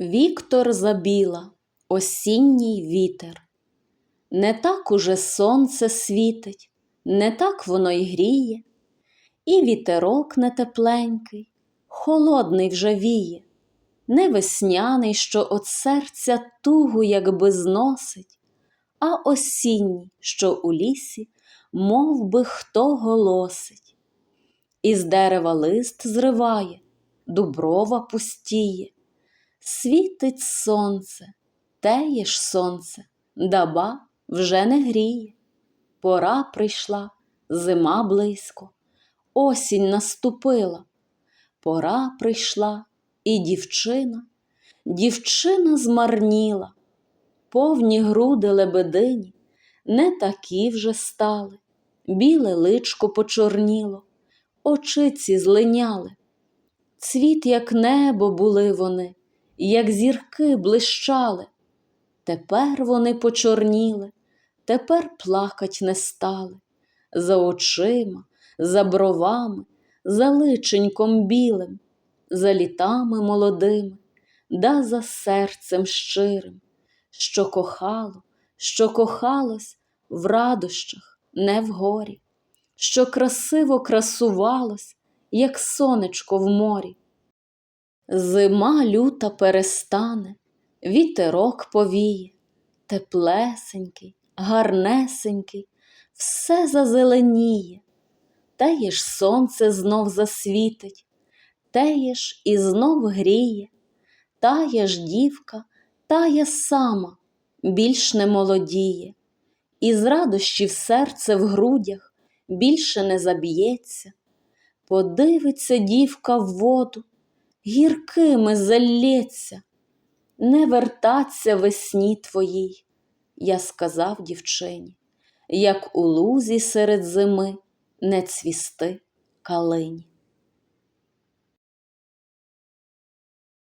Віктор Забіла, осінній вітер. Не так уже сонце світить, не так воно й гріє, і вітерок не тепленький, холодний вже віє, не весняний, що от серця тугу якби зносить, а осінній, що у лісі, мов би хто голосить. Із дерева лист зриває, дуброва пустіє. Світить сонце, теє ж сонце, даба вже не гріє. Пора прийшла, зима близько, осінь наступила. Пора прийшла і дівчина, дівчина змарніла, повні груди лебедині, не такі вже стали, біле личко почорніло, очиці злиняли. Цвіт, як небо, були вони, як зірки блищали. Тепер вони почорніли, тепер плакать не стали. За очима, за бровами, за личеньком білим, за літами молодими, да за серцем щирим, що кохало, що кохалось в радощах, не в горі, що красиво красувалось, як сонечко в морі. Зима люта перестане, вітерок повіє, теплесенький, гарнесенький, все зазеленіє, теє ж сонце знов засвітить, теє ж і знов гріє, тая ж дівка, тая сама, більш не молодіє, і з радощів серце в грудях більше не заб'ється. Подивиться дівка в воду, гіркими залється, не вертаться весні твоїй, я сказав дівчині, як у лузі серед зими не цвісти калині.